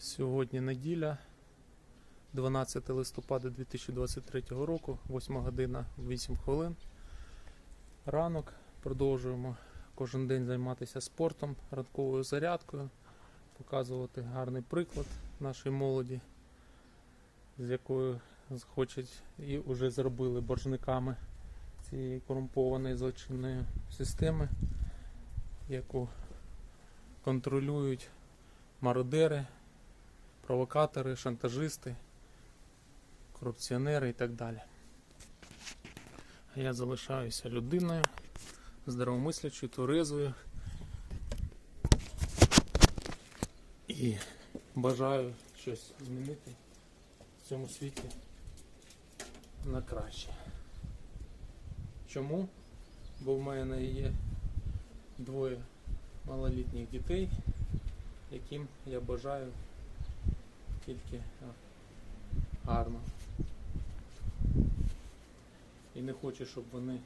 Сьогодні неділя, 12 листопада 2023 року, 8 година 8 хвилин. Ранок. Продовжуємо кожен день займатися спортом, ранковою зарядкою, показувати гарний приклад нашій молоді, з якою хочуть і вже зробили боржниками цієї корумпованої злочинної системи, яку контролюють мародери, провокатори, шантажисти, корупціонери і так далі. А я залишаюся людиною, здоровомислячою, тверезою і бажаю щось змінити в цьому світі на краще. Чому? Бо в мене є двоє малолітніх дітей, яким я бажаю тільки гарно. І не хочу, щоб вони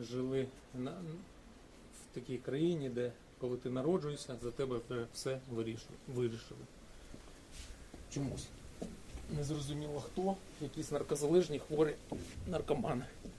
жили на, в такій країні, де коли ти народжуєшся, за тебе все вирішили. Чомусь. Незрозуміло хто, якісь наркозалежні, хворі наркомани. —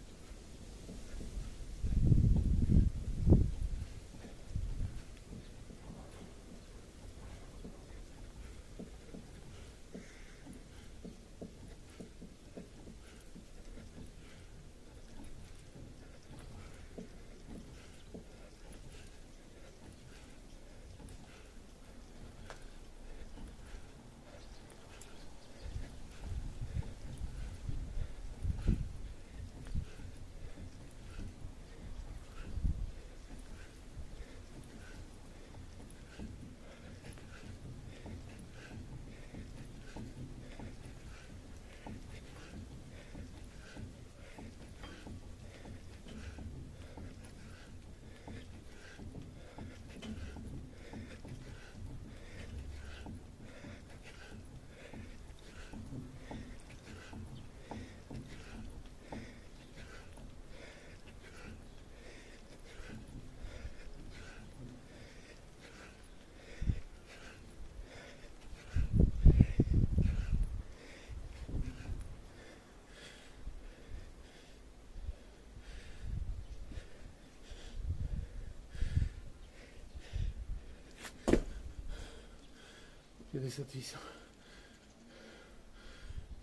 58.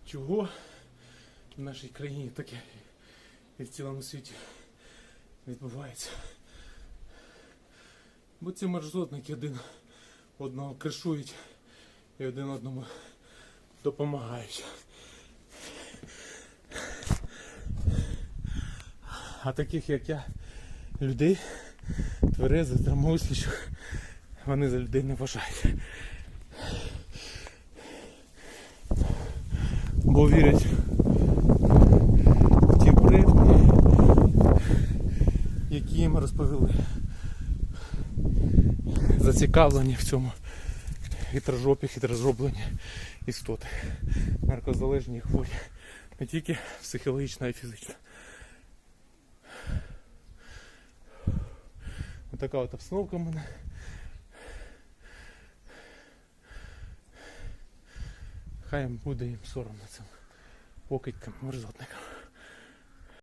Чого в нашій країні таке і в цілому світі відбувається? Бо ці мерзотники один одного кришують і один одному допомагають. А таких як я, людей, тверезих, здравомислячих, вони за людей не вважають. Бо вірять в ті предки, які їм розповіли. Зацікавлені в цьому хитрожопі, хитрозроблені істоти. Наркозалежні хворі. Не тільки психологічно, а й фізично. Отака от обстановка в мене. Хай буде їм соромно цим покидькам, мерзотникам.